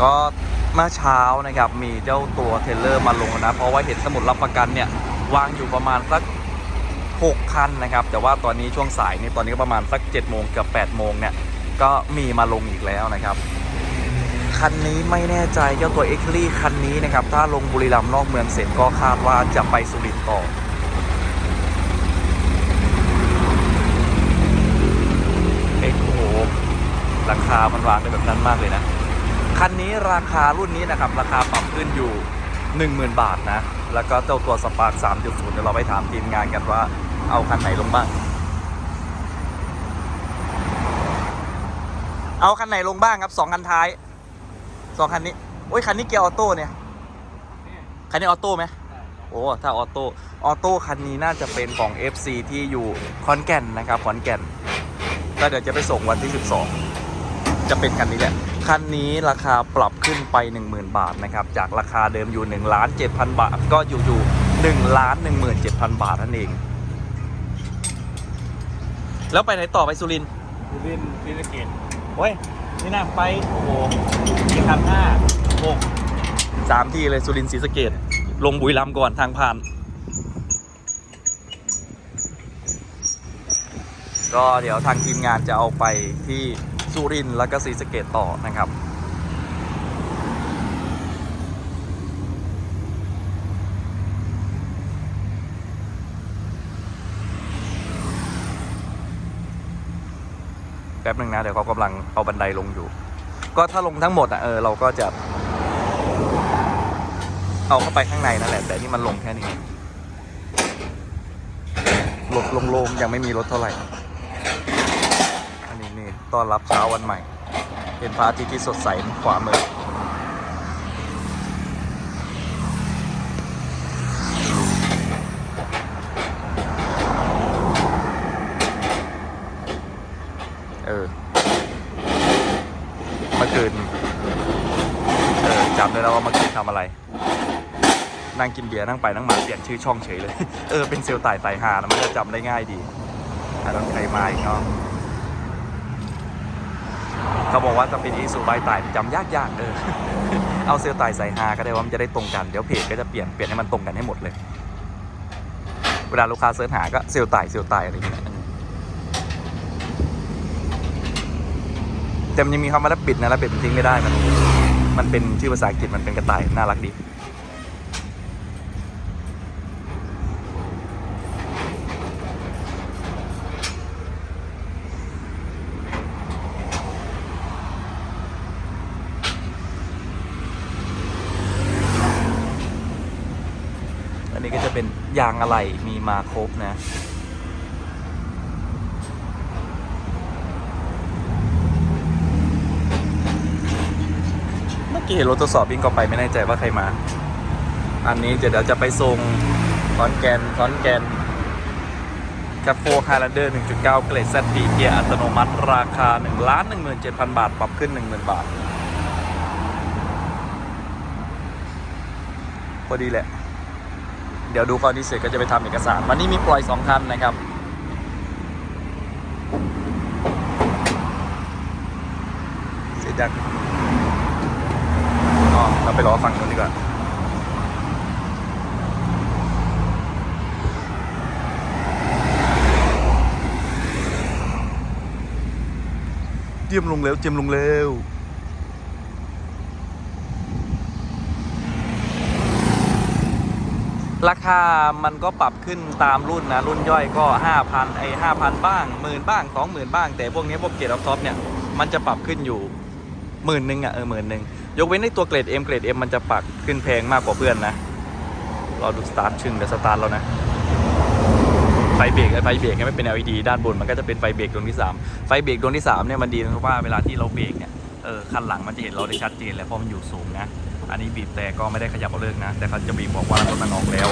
ก็เมื่อเช้านะครับมีเจ้าตัวเทเลอร์มาลงนะ เพราะว่าเห็นสมุดรับประกันเนี่ยวางอยู่ประมาณสัก 6 คันนะครับ แต่ว่าตอนนี้ช่วงสายนี่ตอนนี้ก็ประมาณสัก7โมงเกือบ8โมงเนี่ยก็มีมาลงอีกแล้วนะครับคันนี้ไม่แน่ใจเจ้าตัวเอ็กซ์ลี่คันนี้นะครับ ถ้าลงบุรีรัมย์นอกเมืองเสร็จก็คาดว่าจะไปสุรินทร์ต่อเอ็กโหราคามันวางได้แบบนั้นมากเลยนะ คันนี้ราคารุ่นนี้นะครับ ราคาปรับขึ้นอยู่ 10,000 บาทนะ แล้วก็เจ้าตัวสปาร์ค3.0 เดี๋ยวเราไปถามทีมงานกันว่าเอาคันไหนลงบ้าง เอาคันไหนลงบ้างครับสองคันท้ายสองคันนี้ โอ้ยคันนี้เกียร์ออโต้เนี่ย คันนี้ออโต้ไหมโอ้ ถ้าออโต้ ออโต้คันนี้น่าจะเป็นของ FC ที่อยู่ขอนแก่นนะครับขอนแก่นแล้วเดี๋ยวจะไปส่งวันที่ 12 จะเป็นคันนี้แหละ คันนี้ราคาปรับขึ้นไป 10,000 บาทนะครับ จากราคาเดิมอยู่1ล้าน7,000 บาท ก็อยู่อยู่1ล้าน17,000 บาทนั่นเอง แล้วไปไหนต่อไปสุรินทร์สุรินทร์ศรีสะเกษโอ้ย นี่นะไป โอ้โหสี่พันห้าหกสามที่เลยสุรินทร์ศรีสะเกดลงบุรีรัมย์ก่อนทางผ่าน ก็เดี๋ยวทางทีมงานจะเอาไปที่ สุรินทร์แล้วก็ศรีสะเกดต่อนะครับแป๊บหนึ่งนะ เดี๋ยวเขากำลังเอาบันไดลงอยู่ ก็ถ้าลงทั้งหมดอะเออเราก็จะ เอาเข้าไปข้างในนั่นแหละ แต่นี่มันลงแค่นี้รถโล่งๆยังไม่มีรถเท่าไหร่ นี่ต้อนรับเช้าวันใหม่ เป็นพระอาทิตย์ที่สดใสขวามือเออเมื่อคืนเออจำได้แล้วว่าเมื่อคืนทำอะไร นั่งกินเบียร์นั่งไปนั่งมาเปลี่ยนชื่อช่องเฉยเลย เออเป็นเซลล์ต่ายไตหานะมันจะจำได้ง่ายดีถ้าต้องใครมาอีกเนาะ เขาบอกว่าจะเป็นอีสุใบไต่จำยากยากๆเออ เอาเซลล์ไต่ใส่ฮาก็ได้ว่ามันจะได้ตรงกัน เดี๋ยวเพจก็จะเปลี่ยนเปลี่ยนให้มันตรงกันให้หมดเลย เวลาลูกค้าเสิร์ชหาก็เซลล์ไต่เซลล์ไต่อะไรอย่างเงี้ยแต่มันยังมีคำว่ารับปิดนะรับปิดมันทิ้งไม่ได้มันมันเป็นชื่อภาษาอังกฤษมันเป็นกระต่ายน่ารักดี อันนี้ก็จะเป็น ยางอะไหล่มีมาครบนะ เมื่อกี้เห็นรถทดสอบวิ่งก็ไปไม่แน่ใจว่าใครมา อันนี้เดี๋ยวจะไปส่งคอนแกนคอนแกนคาโฟไฮแลนเดอร์ 1.9 เกรด ZP เกียร์อัตโนมัติราคา1ล้าน17,000 บาท ปรับขึ้น 10,000 บาท พอดีแหละ ดี๋ยวดูก่อนที่เสร็จก็จะไปทำเอกสาร วันนี้มีปล่อย2คันนะครับ เสร็จยังอ๋อเราไปรอฟังกันดีกว่าเจียมลงแล้วเจียมลงแล้ว ราคามันก็ปรับขึ้นตามรุ่นนะรุ่นย่อยก็ 5,000ไอ้5,000 บ้างหมื่นบ้าง 20,000 บ้าง แต่พวกนี้พวกเกรดออฟท็อปเนี่ยมันจะปรับขึ้นอยู่หมื่นหนึ่งอะเออหมื่นหนึ่งยกเว้นในตัวเกรด M เกรด M มันจะปรับขึ้นแพงมากกว่าเพื่อนนะเราดูสตาร์ทชึงเดี๋ยวสตาร์ทแล้วนะไฟเบรกไอ้ไฟเบรกไม่เป็น LED ด้านบนมันก็จะเป็นไฟเบรกดวงที่ 3 ไฟเบรกดวงที่3เนี่ยมันดีเพราะว่าเวลาที่เราเบรกเนี่ยเออคันหลังมันจะเห็นเราได้ชัดเจนแล้วเพราะมันอยู่สูงนะ อันนี้บีบแต่ก็ไม่ได้ขยับเอาเลิกนะ แต่เขาจะบีบบอกว่ารถมันออกแล้ว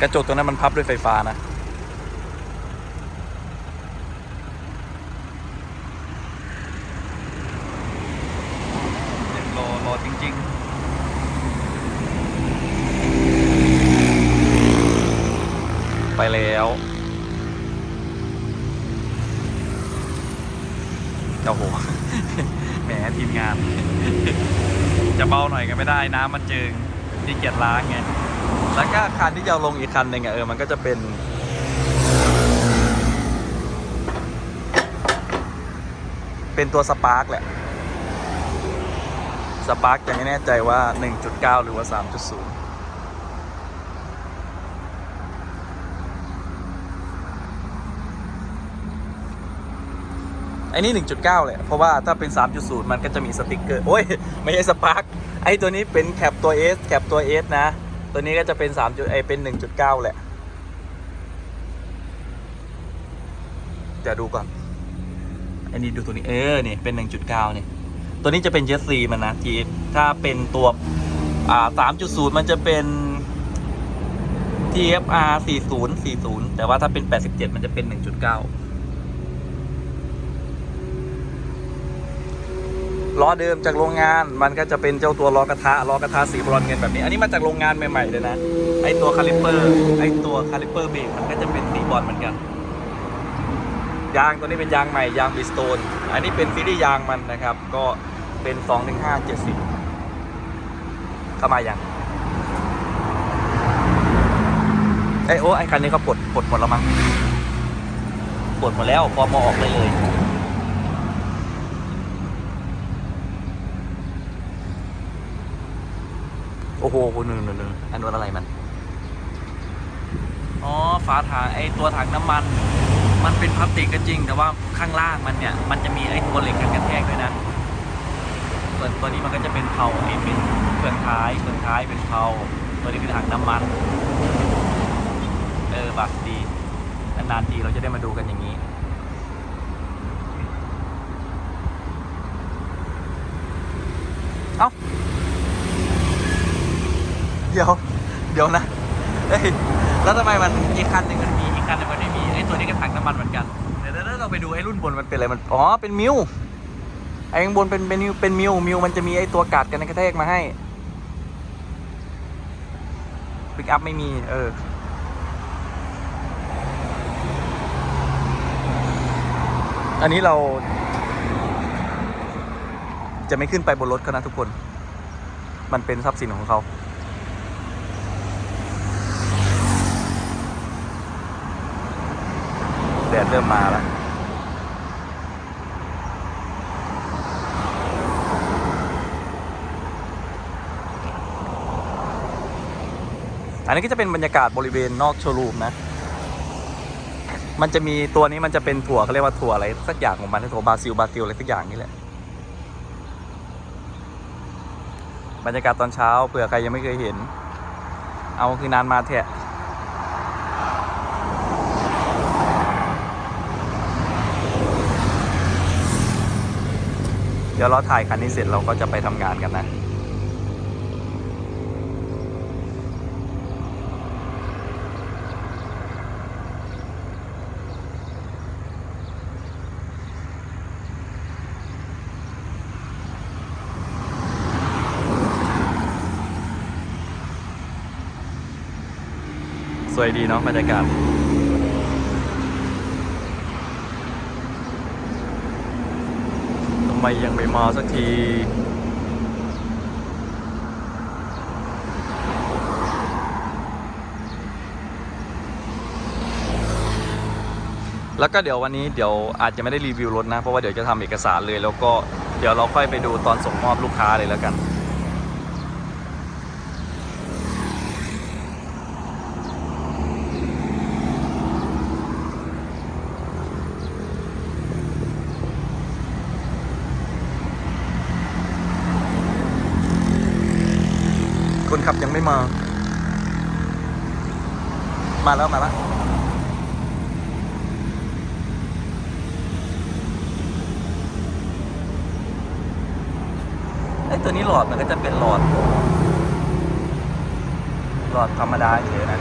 กระจกตรงนั้นมันพับด้วยไฟฟ้านะ รอรอจริง ๆ แล้ว โอ้โห แหมทีมงาน จะเบาหน่อยก็ไม่ได้ น้ำมันจึงที่เกียจล้างไง แล้วก็คันที่จะเอาลงอีกคันหนึ่งอะเออ มันก็จะเป็น เป็นตัวสปาร์กแหละ สปาร์กยังไม่แน่ใจว่า 1.9 หรือว่า 3.0 ไอ้นี่ 1.9 เลย เพราะว่าถ้าเป็น 3.0 มันก็จะมีสติกเกอร์ โอ้ย ไม่ใช่สปาร์กไอ้ตัวนี้เป็นแคปตัว S แคปตัว S นะ ตัวนี้ก็จะเป็น3จุดไอเป็น 1.9 แหละ เดี๋ยวดูก่อนอันนี้ดูตัวนี้ เออ นี่ เป็น 1.9 นี่ ตัวนี้จะเป็น Jet ซีมันนะทีถ้าเป็นตัว อ่า 3.0 มันจะเป็น TFR 40 40 แต่ว่าถ้าเป็น 87 มันจะเป็น 1.9 ล้อเดิมจากโรงงานมันก็จะเป็นเจ้าตัวล้อกระทะล้อกระทะสีบรอนเงินแบบนี้ อันนี้มาจากโรงงานใหม่ๆเลยนะไอตัวคาลิปเปอร์ไอตัวคาลิปเปอร์เบรกมันก็จะเป็นสีบรอนเหมือนกันยางตัวนี้เป็นยางใหม่ยางบิสโตนอันนี้เป็นซีรีส์ยางมันนะครับ ก็เป็น 215 70 เข้ามายังไอโอไอคันนี้เขาปลดปลดหมดแล้วมั้งปลดหมดแล้วพอมาออกได้เลย โอ้โหคุณนึงนึงอันนู้นอะไรมัน อ๋อ ฝาถังไอตัวถังน้ำมัน มันเป็นพลาสติกก็จริง แต่ว่าข้างล่างมันเนี่ย มันจะมีไอตัวเหล็กกันกระแทกด้วยนะ ส่วนตัวนี้มันก็จะเป็นเพลาไอเป็นเฟืองท้ายเฟืองท้ายเป็นเพลาตัวนี้คือถังน้ำมัน เออบักดีนานๆทีเราจะได้มาดูกันอย่างนี้ เอ้า เดี๋ยว เดี๋ยวนะ เฮ้ย แล้วทำไมมันอีกคันหนึ่งมันมีอีกคันหนึ่งมันไม่มีไอ้ตัวนี้ก็ถังน้ำมันเหมือนกันเดี๋ยวเดี๋ยวเราไปดูไอ้รุ่นบนมันเป็นอะไรมันอ๋อเป็นมิวไอ้ข้างบนเป็นเป็นมิวเป็นมิวมิวมันจะมีไอ้ตัวกัดกันกระแทกมาให้ปิกอัพไม่มีเอออันนี้เรา จะไม่ขึ้นไปบนรถเขานะทุกคน มันเป็นทรัพย์สินของเขา แดดเริ่มมาแล้วอันนี้ก็จะเป็นบรรยากาศบริเวณนอกโชว์รูมนะ มันจะมีตัวนี้มันจะเป็นถั่วเขาเรียกว่าถั่วอะไรสักอย่างของมันถั่วบาซิลบาซิลอะไรสักอย่างนี่แหละ บรรยากาศตอนเช้าเผื่อใครยังไม่เคยเห็น เอาคือนานมาเถอะ ดี๋ยวเราถ่ายคันนี้เสร็จเราก็จะไปทำงานกันนะสวยดีเนาะบรรยากาศ ทำ ไมยังไม่มาสักทีแล้วก็เดี๋ยววันนี้เดี๋ยวอาจจะไม่ได้รีวิวรถนะ เพราะว่าเดี๋ยวจะทำเอกสารเลย แล้วก็เดี๋ยวเราค่อยไปดูตอนส่งมอบลูกค้าเลยแล้วกัน ขับยังไม่มา มาแล้วมาแล้วไอ้ตัวนี้หลอดมันก็จะเป็นหลอด หลอดธรรมดาเฉยนะ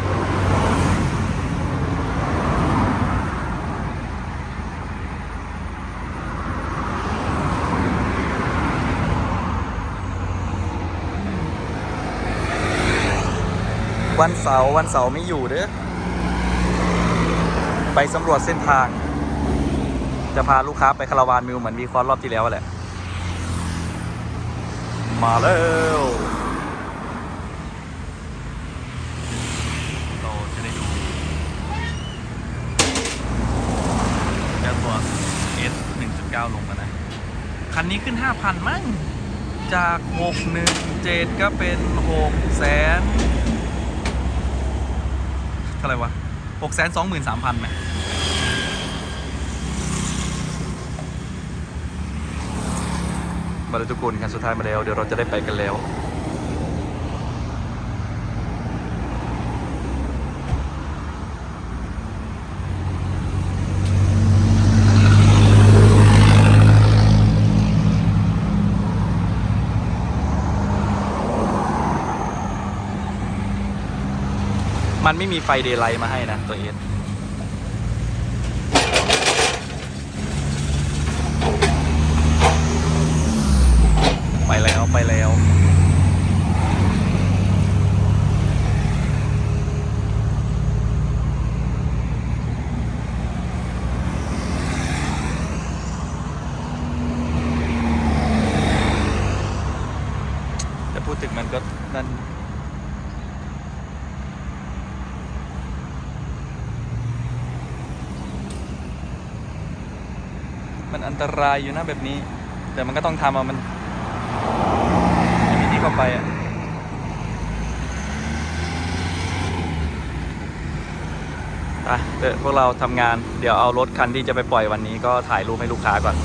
วันเสาร์วันเสาร์ไม่อยู่เด้อไปสำรวจเส้นทาง จะพาลูกค้าไปคาราวานมิวเหมือนวีคอนรอบที่แล้วแหละ มาแล้วเราจะได้ดูเจ้าตัว S 1.9 ลงมานะ คันนี้ขึ้น 5,000 มั้งจาก 617 ก็เป็น6แสน เท่าไหร่วะ6แสน23,000ไหมมาเลยทุกคนคันสุดท้ายมาแล้ว เดี๋ยวเราจะได้ไปกันแล้ว มันไม่มีไฟเดย์ไลท์มาให้นะตัวเอสไปแล้วไปแล้ว แต่พูดถึงมันก็นั่น มันอันตรายอยู่นะแบบนี้ แต่มันก็ต้องทำอะมันไม่มีที่เข้าไปอะไปเดี๋ยวพวกเราทำงานเดี๋ยวเอารถคันที่จะไปปล่อยวันนี้ก็ถ่ายรูปให้ลูกค้าก่อน